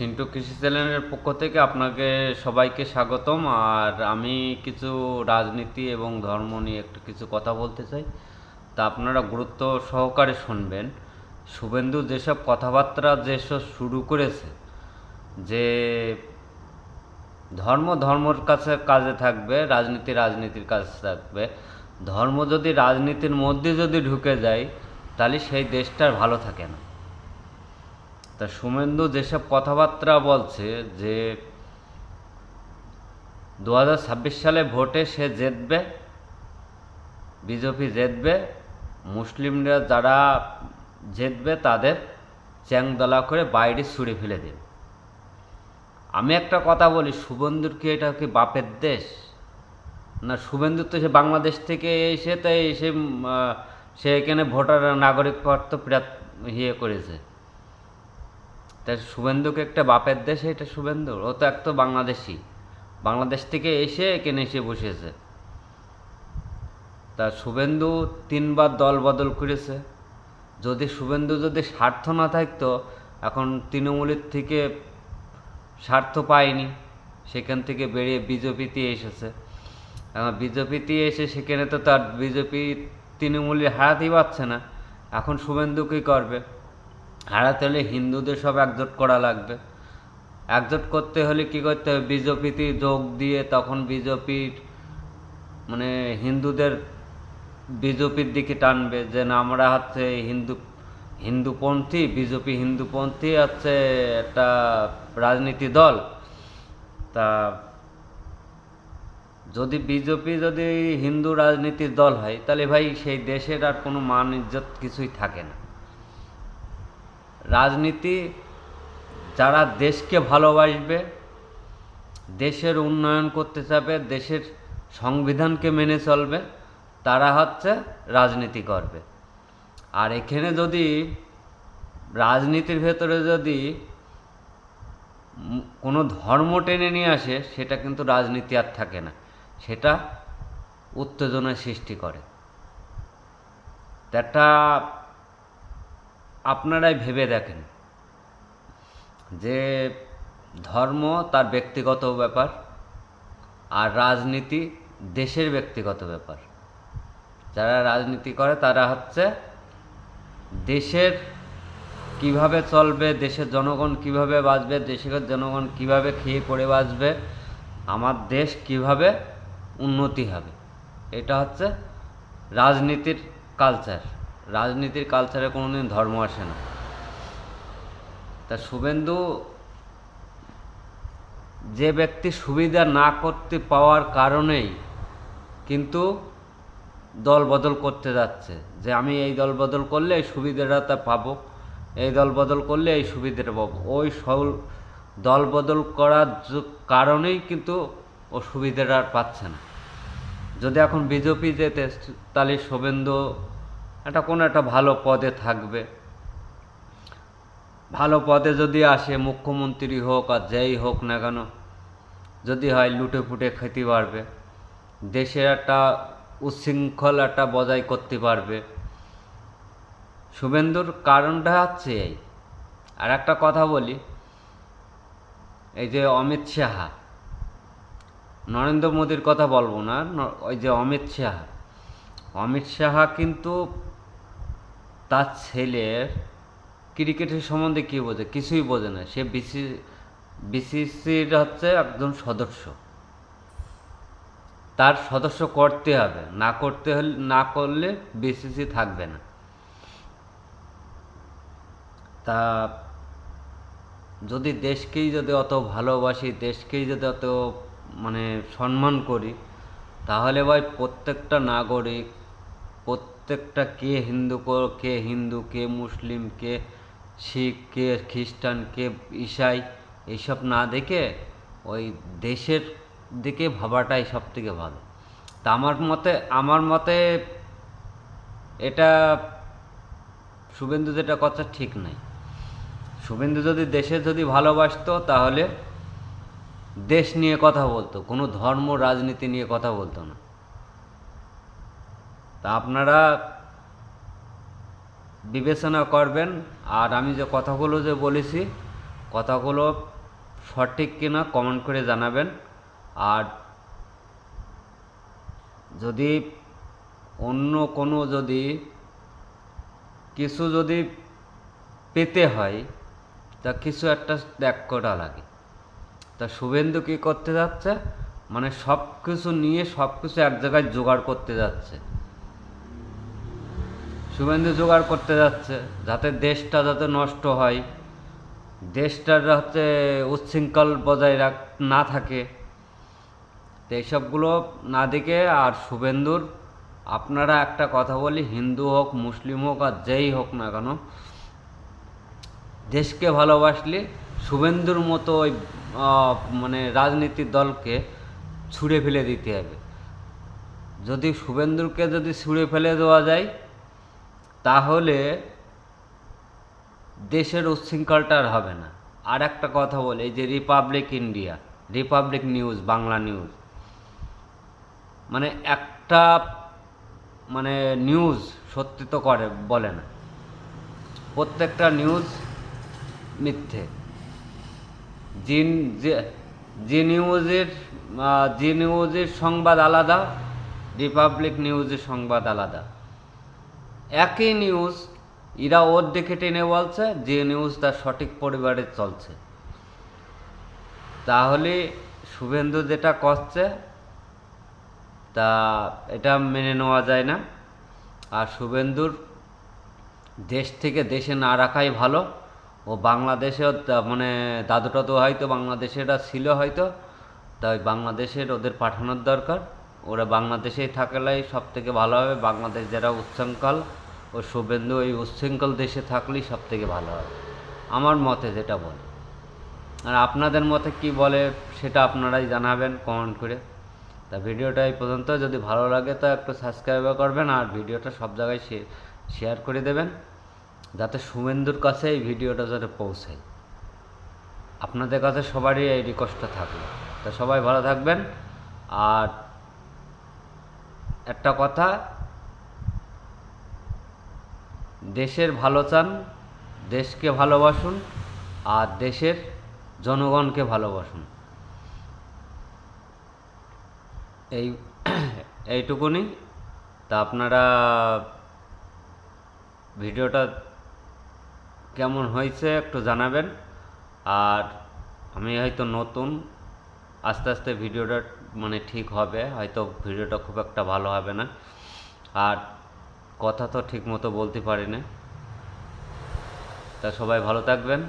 সিন্টু কৃষি চ্যানেলের পক্ষ থেকে আপনাকে সবাইকে স্বাগতম। আর আমি কিছু রাজনীতি এবং ধর্ম নিয়ে একটু কিছু কথা বলতে চাই। তা আপনারা গুরুত্ব সহকারে শুনবেন। শুভেন্দু, যেসব কথাবার্তা, যেসব শুরু করেছে, যে ধর্ম, ধর্মর কাছে কাজে থাকবে, রাজনীতি, রাজনীতির কাছে থাকবে। ধর্ম যদি রাজনীতির মধ্যে যদি ঢুকে যায়, তাহলে সেই দেশটার ভালো থাকে না। তা সুমেন্দু যেসব কথাবার্তা বলছে যে দু হাজার ছাব্বিশ সালে ভোটে সে জিতবে, বিজেপি জিতবে, মুসলিমরা যারা জিতবে তাদের চ্যাংদলা করে বাইরে ছুঁড়ে ফেলে দেবে। আমি একটা কথা বলি শুভেন্দুর কি এটা কি বাপের দেশ? না শুভেন্দু তো সে বাংলাদেশ থেকে এসে তাই এসে সে এখানে ভোটার, নাগরিকত্ব প্রাপ ইয়ে করেছে। তা শুভেন্দুকে একটা বাপের দেশে, এটা শুভেন্দু ও তো এক তো বাংলাদেশি। বাংলাদেশ থেকে এসে এখানে এসে বসেছে। তা শুভেন্দু তিনবার দল বদল করেছে। যদি শুভেন্দু যদি স্বার্থ না থাকতো, এখন তৃণমূলের থেকে স্বার্থ পায়নি। সেখান থেকে বেরিয়ে বিজেপিতে এসেছে। এখন বিজেপিতে এসে সেখানে তো তার বিজেপি তৃণমূলের হারাতেই পারছে না। এখন শুভেন্দু কী করবে? হারাতে হলে হিন্দুদের সব একজোট করা লাগবে। একজোট করতে হলে কী করতে হবে? বিজেপিতে যোগ দিয়ে তখন বিজেপির মানে হিন্দুদের বিজেপির দিকে টানবে যে না, আমরা হচ্ছে হিন্দু, হিন্দুপন্থী, বিজেপি হিন্দুপন্থী হচ্ছে একটা রাজনীতি দল। তা যদি বিজেপি যদি হিন্দু রাজনীতির দল হয়, তাহলে ভাই সেই দেশের আর কোনো মান ইজ্জত কিছুই থাকে না। রাজনীতি যারা দেশকে ভালোবাসবে, দেশের উন্নয়ন করতে চাবে দেশের সংবিধানকে মেনে চলবে, তারা হচ্ছে রাজনীতি করবে। আর এখানে যদি রাজনীতির ভেতরে যদি কোনো ধর্ম টেনে নিয়ে আসে, সেটা কিন্তু রাজনীতি আর থাকে না। সেটা উত্তেজনা সৃষ্টি করে। একটা আপনারাই ভেবে দেখেন যে ধর্ম তার ব্যক্তিগত ব্যাপার আর রাজনীতি দেশের ব্যক্তিগত ব্যাপার। যারা রাজনীতি করে তারা হচ্ছে দেশের কীভাবে চলবে, দেশের জনগণ কীভাবে বাঁচবে, দেশের জনগণ কীভাবে খেয়ে পড়ে বাঁচবে, আমার দেশ কীভাবে উন্নতি হবে, এটা হচ্ছে রাজনীতির কালচার রাজনীতির কালচারে কোনোদিন ধর্ম আসে না। তা শুভেন্দু, যে ব্যক্তি সুবিধা না করতে পাওয়ার কারণেই কিন্তু দল বদল করতে যাচ্ছে। যে আমি এই দল বদল করলে এই সুবিধাটা তা পাবো, এই দল বদল করলে এই সুবিধাটা পাবো। ওই সল দল বদল করার কারণেই কিন্তু ও সুবিধাটা আর পাচ্ছে না। যদি এখন বিজেপি যেতে, তাহলে শুভেন্দু একটা কোনো একটা ভালো পদে থাকবে। ভালো পদে যদি আসে, মুখ্যমন্ত্রী হোক আর যেই হোক না কেন, যদি হয় লুটে ফুটে খেতে পারবে, দেশের একটা উচ্ছৃঙ্খল একটা বজায় করতে পারবে। শুভেন্দুর কারণটা হচ্ছে এই। আর একটা কথা বলি, এই যে অমিত শাহা, নরেন্দ্র মোদীর কথা বলব না ওই যে অমিত শাহা। অমিত শাহা কিন্তু তার ছেলের ক্রিকেটের সম্বন্ধে কী বোঝে? কিছুই বোঝে না। সে বিসি বিসিসির হচ্ছে একজন সদস্য। তার সদস্য করতে হবে। না করতে হলে, না করলে বিসিসি থাকবে না। তা যদি দেশকেই যদি অত ভালোবাসি, দেশকেই যদি অত মানে সম্মান করি, তাহলে ভাই প্রত্যেকটা নাগরিক প্রত্যেকটা কে হিন্দু কে হিন্দু, কে মুসলিম, কে শিখ, কে খ্রিস্টান, কে ঈসাই এইসব না দেখে ওই দেশের দিকে ভাবাটাই সব থেকে ভালো। তা আমার মতে আমার মতে এটা শুভেন্দু যেটা কথা ঠিক নাই। শুভেন্দু যদি দেশে যদি ভালোবাসতো, তাহলে দেশ নিয়ে কথা বলতো, কোনো ধর্ম, রাজনীতি নিয়ে কথা বলতো না। তা আপনারা বিবেচনা করবেন। আর আমি যে কথাগুলো যে বলেছি, কথাগুলো সঠিক কিনা কমেন্ট করে জানাবেন। আর যদি অন্য কোনো যদি কিছু যদি পেতে হয়, তা কিছু একটা ত্যাগ করা লাগে। তা শুভেন্দু কী করতে যাচ্ছে? মানে সব কিছু নিয়ে সব কিছু এক জায়গায় জোগাড় করতে যাচ্ছে। শুভেন্দু জোগাড় করতে যাচ্ছে, যাতে দেশটা যাতে নষ্ট হয়। দেশটার যাতে উচ্ছৃঙ্খল বজায় রাখ, না থাকে। তো এইসবগুলো না দিকে আর শুভেন্দুর, আপনারা একটা কথা বলি, হিন্দু হোক, মুসলিম হোক, আর যেই হোক না কেন, দেশকে ভালোবাসলে শুভেন্দুর মতো ওই মানে রাজনীতির দলকে ছুঁড়ে ফেলে দিতে হবে। যদি শুভেন্দুরকে যদি ছুঁড়ে ফেলে দেওয়া যায় তাহলে দেশের উচ্ছৃঙ্খলটা আর হবে না। আর একটা কথা বলে, এই যে Republic India Republic news Bangla news মানে একটা মানে নিউজ সত্যি তো করে, বলে না। প্রত্যেকটা নিউজ মিথ্যে। জি, যে নিউজের জি নিউজের সংবাদ আলাদা রিপাবলিক নিউজের সংবাদ আলাদা। একই নিউজ এরা ওর দেখে টেনে বলছে, যে নিউজ তার সঠিক পরিবারে চলছে। তাহলে শুভেন্দু যেটা করছে, তা এটা মেনে নেওয়া যায় না। আর শুভেন্দুর দেশ থেকে দেশে না রাখাই ভালো। ও বাংলাদেশেও মানে দাদুটা তো হয়তো বাংলাদেশেরা ছিল হয়তো, তাই বাংলাদেশের ওদের পাঠানোর দরকার। ওরা বাংলাদেশেই থাকলেই সব থেকে ভালো হবে। বাংলাদেশ যারা উচ্ছৃঙ্খল ও শুভেন্দু, এই উচ্ছৃঙ্খল দেশে থাকলেই সব থেকে ভালো হয়। আমার মতে যেটা বলে। আর আপনাদের মতে কি বলে সেটা আপনারাই জানাবেন কমেন্ট করে। তা ভিডিওটা এই পর্যন্ত। যদি ভালো লাগে তা একটু সাবস্ক্রাইব করবেন আর ভিডিওটা সব জায়গায় শেয়ার করে দেবেন। যাতে শুভেন্দুর কাছে এই ভিডিওটা যাতে পৌঁছায়। আপনাদের কাছে সবারই এই রিকোয়েস্টটা থাকবে তা সবাই ভালো থাকবেন। আর একটা কথা দেশের ভালো চান, দেশকে ভালোবাসুন, আর দেশের জনগণকে ভালোবাসুন। এই, এইটুকুনি। তা আপনারা ভিডিওটা কেমন হয়েছে একটু জানাবেন। আর আমি হয়তো নতুন, আস্তে আস্তে ভিডিওটা মানে ঠিক হবে, হয়তো ভিডিওটা খুব একটা ভালো হবে না। আর কথা তো ঠিক মতো বলতে পারি না তা সবাই ভালো থাকবেন।